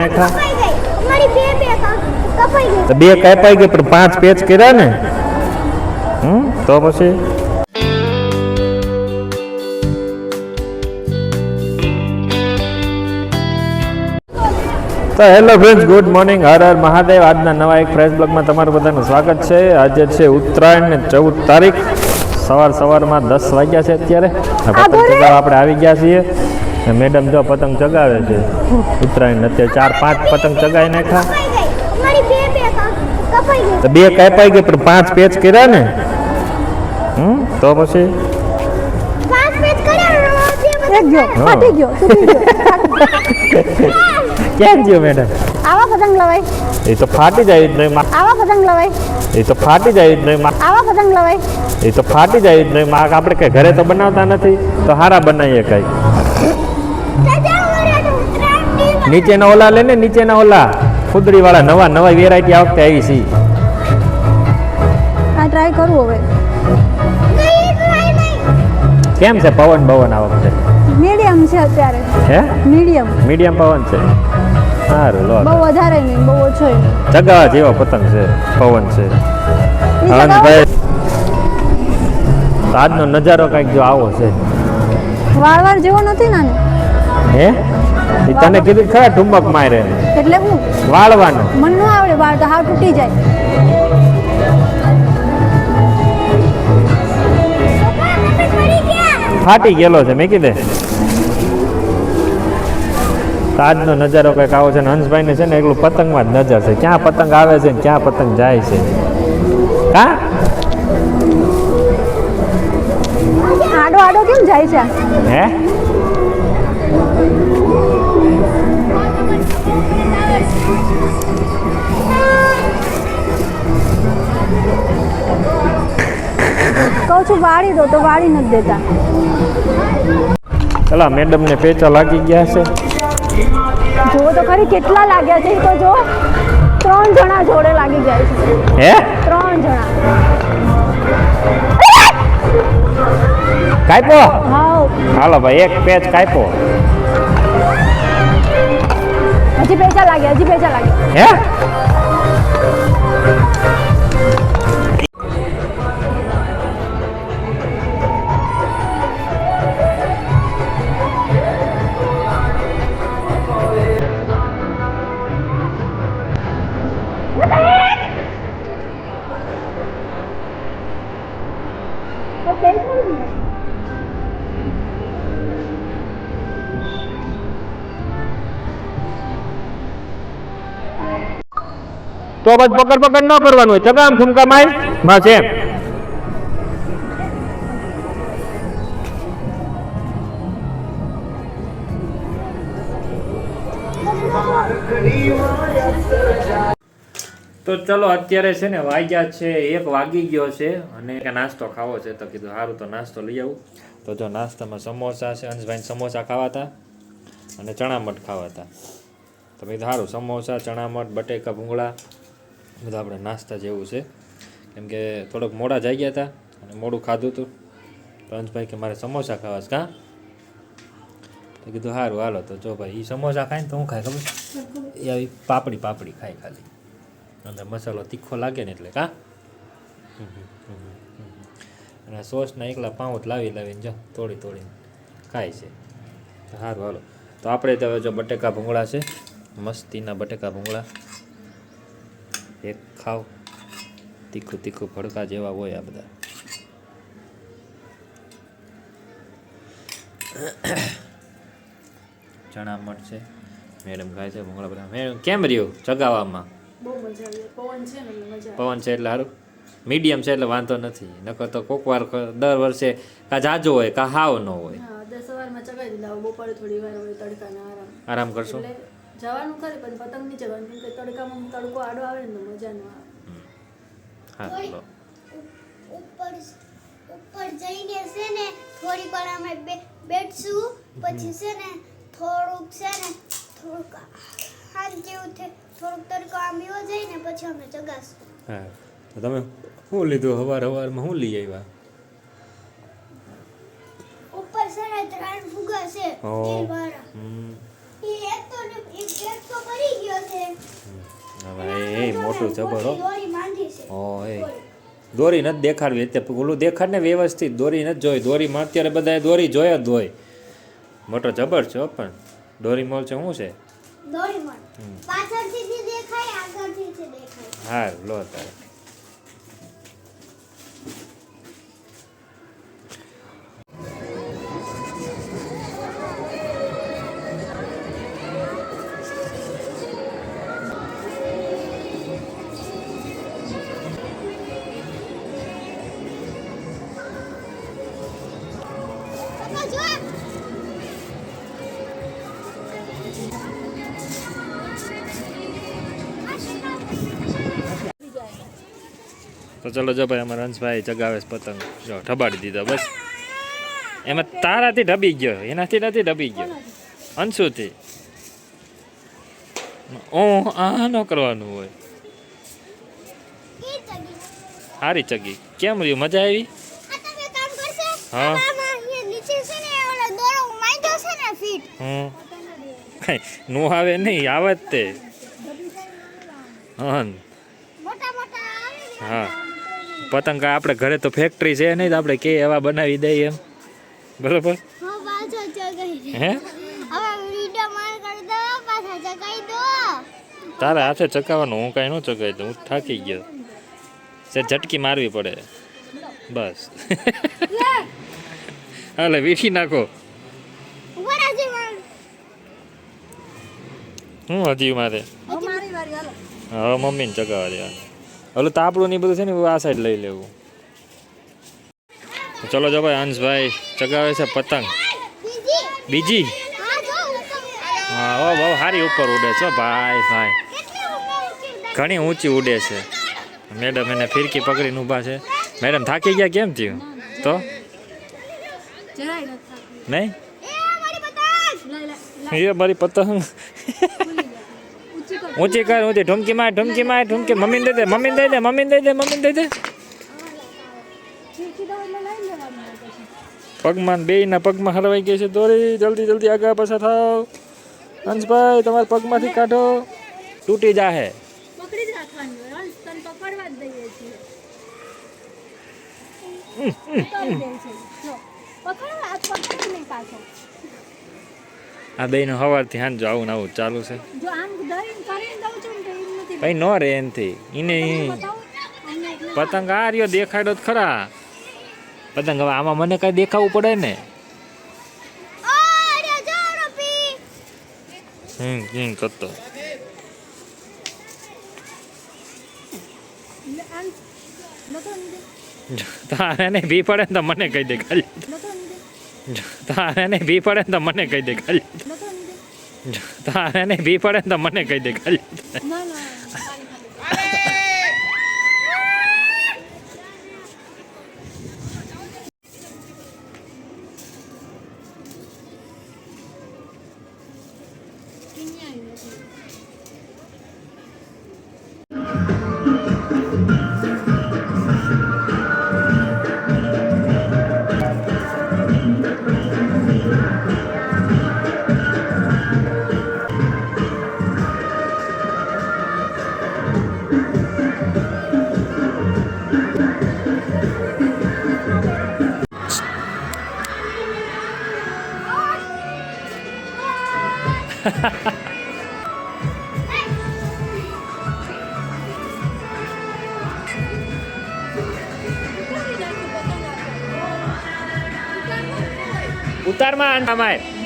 બે કપાઈ ગઈ પણ પાંચ પેચ કર્યા ને? હમ, તો પછી? તો hello friends good morning Har Har Mahadev. આજના નવા એક ફ્રેશ બ્લોગમાં તમારું બધાનું સ્વાગત છે. આજે છે ઉત્તરાયણ ને ચૌદ તારીખ. સવાર સવારમાં દસ વાગ્યા છે અત્યારે. આપણે આવી ગયા છીએ. ને મેડમ જો પતંગ ચગાવે છે. ઉત્તરાયણ અત્યારે ચાર પાંચ પતંગ ચગાવી નાખ્યા. કપાઈ ગઈ અમારી બે બે ક- કપાઈ ગઈ તો બે કાપાઈ ગઈ પણ પાંચ પેચ કર્યા ને? હમ? તો પછી? પાંચ પેજ કર્યા ને બે બધા એક ગયો હા. ફાટી ગયો તૂટી ગયો. ક્યાં ગયો મેડમ? આવા પતંગ લવાય. એ તો ફાટી જાય જ નહીં માં. આવા પતંગ લવાય. એ તો ફાટી જાય જ નહીં માં. આવા પતંગ લવાય. એ તો ફાટી જાય જ નહીં માં. આપણે કઈ ઘરે તો બનાવતા નથી તો હારા બનાવીએ કઈ. નીચેના ઓલા લે ને નીચેના ઓલા. ખુદડી વાળા નવા નવા વેરાયટી આ વખતે આવી છે. આ ટ્રાય કરું હવે. કેમ છે પવન ભવન આ વખતે? મીડિયમ છે અત્યારે. હે? મીડિયમ મીડિયમ પવન છે? સારું લો. બહુ વધારે નહીં બહુ ઓછો જગા જેવો પતંગ છે પવન છે. ઈ ચગાવો? હવનભાઈ તો આજનો નજારો કંઈક જો આવો છે. વાર વાર જેવો નથી ને આને? હે? એ તને કીધું ખરા ઠુંબક મારે? એટલે હું? વાળવાનું. મન ન આવડે વાળ તો હાવ તૂટી જાય. ફાટી ગયેલો છે મેં કીધે. આજનો નજારો કંઈક આવો છે ને હંસભાઈને છે ને એકલું પતંગમાં જ નજર છે. ક્યાં પતંગ આવે છે ને ક્યાં પતંગ જાય છે. હા આડો આડો કેમ જાય છે? હે? કહું છું વાળી દો તો વાળી નથી દેતા. ચલા મેડમને પેચા લાગી ગયા છે. જુઓ તો ખરી કેટલા લાગ્યા છે તો જો ત્રણ જણા જોડે લાગી ગયા છે. હે? ત્રણ જણા. કાપ્યો હાલો ભાઈ એક પેચ કાપ્યો હજી ભેજા લાગે હજી ભેજા લાગે. હે? તો બસ પકડ પકડ ન કરવાનું હોય. ચગામ ઠુમકા માય બસ એમ. તો ચલો, અત્યારે છે ને વાગ્યા છે, એક વાગી ગયો છે અને નાસ્તો ખાવો છે. તો કીધું સારું તો નાસ્તો લઈ આવું. તો જો નાસ્તામાં સમોસા છે અંશભાઈ સમોસા ખાવા હતા અને ચણામઠ ખાવાતા. તો કીધું સારું સમોસા, ચણામઠ, બટેકા, ભૂંગળા બધું આપણે નાસ્તા જેવું છે. કેમ કે થોડોક મોડા જાગ્યા હતા અને મોડું ખાધું હતું. તો અંશભાઈ કે મારે સમોસા ખાવા છે કાં તો કીધું સારું હાલો તો જો ભાઈ એ સમોસા ખાય ને તો હું ખાય ખબર એ આવી પાપડી પાપડી ખાય ખાલી. અંદર મસાલો તીખો લાગે ને એટલે કાં? અને સોસના એકલા પાઉટ લાવી લાવીને જો તોડી તોડીને ખાય છે. સારું હાલો. તો આપણે તો જો બટેકા ભૂંગળા છે મસ્તીના બટેકા ભૂંગળા. એક ખાવ તીખું તીખું ભડકા જેવા હોય આ બધા. ચણા મઠ છે. મેડમ ખાય છે ભૂંગળા બધા. મેડમ કેમ રહ્યું ચગાવવામાં? પવન છે એટલે સારું? મીડિયમ છે એટલે વાંધો નથી. નકર તો કોક વાર દર વર્ષે કા જાજો હોય કા હાવ ન હોય. આરામ. આરામ કરશો? જવાનું ખરે પણ પતંગ નહીં જવાનું કેમ કે તડકામાં તડકો આડો આવે ને મજા ન આવે. હા ઉપર ઉપર જઈને છે ને થોડીક વાર અમે બેઠશું પછી છે ને થોડુંક છે ને થોડુંક હાથ જેવું છે થોડુંક તડકો આમ એવો જાય ને પછી અમે ચગાશું હા તો તમે શું લીધું હવાર હવારમાં? શું લઈ આવ્યા? ઉપર છે ને ત્રણ ફુગા છે. હમ એ એક તો ને- એક એક તો પડી ગયો છે હવે એ મોટું જબરો હો એ. દોરી નથી દેખાડવી એટલે ઓલું દેખાડ ને વ્યવસ્થિત દોરી નથી જોઈ. દોરીમાં અત્યારે બધાએ દોરી જોઈ જ હોય. મોટો જબર છે પણ દોરી મોલ છે શું છે? હા લો તારે. તો ચલો જો ભાઈ, અમારા હંસભાઈ ચગાવે પતંગ. જો ઢબાડી દીધો, બસ. એમાં તારાથી ઢબી ગયો, એનાથી નથી ઢબી ગયો. અંશુથી ઓ આ ન કરવાનું હોય. સારી ચગી. કેમ રહ્યું? મજા આવી? હા. ને આવે નહીં, આવે જ તે. હા હા. પતંગ આપણે ઘરે તો ફેક્ટરી છે નહીં તો આપણે કે એવા બનાવી દઈએ એમ. બરોબર? હા હે? હવે વિડિયો માર કરી દો પાછા ચગાઈ દો. તારા હાથે ચકાવવાનું હું કાંઈ ન ચકાવી દઉં હું થાકી ગયો. છે ઝટકી મારવી પડે. બસ. હાલે વીઠી નાખો. હું હજી મારે? હવે મારી વારી હાલો. હવે મમ્મીને ચગાવવા દેવાનું ઓલું તાપડું ને ઈ બધું છે ને આ સાઈડ લઈ લેવું. ચલો જો ભાઈ હંસભાઈ ચગાવે છે પતંગ. બીજી? હા ઓ બહુ સારી ઉપર ઉડે છે ભાઈ ભાઈ. ઘણી ઊંચી ઉડે છે. મેડમ એને ફિરકી પકડીને ઊભા છે. મેડમ થાકી ગયા કેમ થયું? તો? નહીં? એ મારી પતંગ લાય લાય એ મારી પતંગ ઊંચી કર ઊંચી. ઢુમકી માર ઢુમકી માર ઠુમકી મમ્મી દઈ દે મમ્મીને દઈ દે મમ્મીને દઈ દે મમ્મીને દઈ દે. પગમાં બે પછી પગમાં હલવાઈ ગઈ છે. દોરી જલ્દી જલ્દી આગળ પાછા થાવ. હંસભાઈ તમારા પગમાંથી કાઢો. તૂટી જાહે. પકડવા દઈએ છીએ. પકડી દે છે. જો. પકડો હાથ પકડો નહીં પાછો. આ બેનો સવારથી હાંજો આવું આવું ચાલુ છે. ભાઈ નો રે એનથી. એને પતંગ આ રહ્યો દેખાડો જ ખરા. પતંગ હવે આમાં મને કઈ દેખાવું પડે ને. હમ હમ કરતો તારે નહીં બી પડે ને તો મને કહી દે ખાલી. નતો ને બી પડે ને તો મને કહી દે ખાલી. નતો ને તારે ભી પડે ને તો મને કહી દે ખાલી. ના ના ખાલી ખાલી કિન્યા